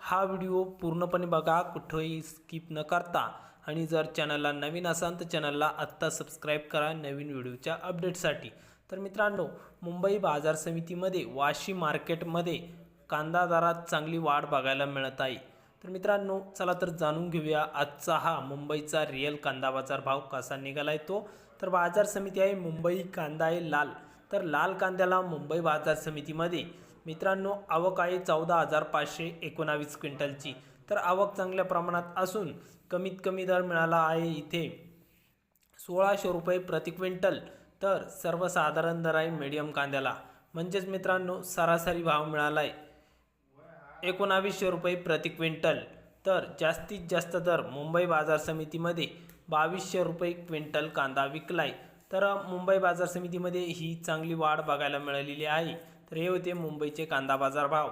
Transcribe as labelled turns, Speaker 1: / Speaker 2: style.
Speaker 1: हा व्हिडिओ पूर्णपणे बघा कुठंही स्किप न करता. आणि जर चॅनलला नवीन असाल तर चॅनलला आत्ता सबस्क्राईब करा नवीन व्हिडिओच्या अपडेटसाठी तर मित्रांनो मुंबई बाजार समितीमध्ये वाशी मार्केटमध्ये कांदा दरात चांगली वाढ बघायला मिळत आहे. तर मित्रांनो चला तर जाणून घेऊया आजचा हा मुंबईचा रिअल कांदा बाजार भाव कसा निघाला आहे तो. तर बाजार समिती आहे मुंबई कांदा आहे लाल. तर लाल कांद्याला मुंबई बाजार समितीमध्ये. मित्रांनो आवक आहे चौदा हजार पाचशे एकोणावीस क्विंटलची. तर आवक चांगल्या प्रमाणात असून कमीत कमी दर मिळाला आहे इथे. सोळाशे रुपये प्रति क्विंटल. तर सर्वसाधारण दर आहे मीडियम कांद्याला. म्हणजेच मित्रांनो सरासरी भाव मिळाला आहे एकोणावीसशे रुपये प्रति क्विंटल. तर जास्तीत जास्त दर मुंबई बाजार समितीमध्ये बावीसशे रुपये क्विंटल कांदा विकलाय. तर मुंबई बाजार समितीमध्ये ही चांगली वाढ बघायला मिळालेली आहे. तर हे होते मुंबईचे कांदा बाजार भाव.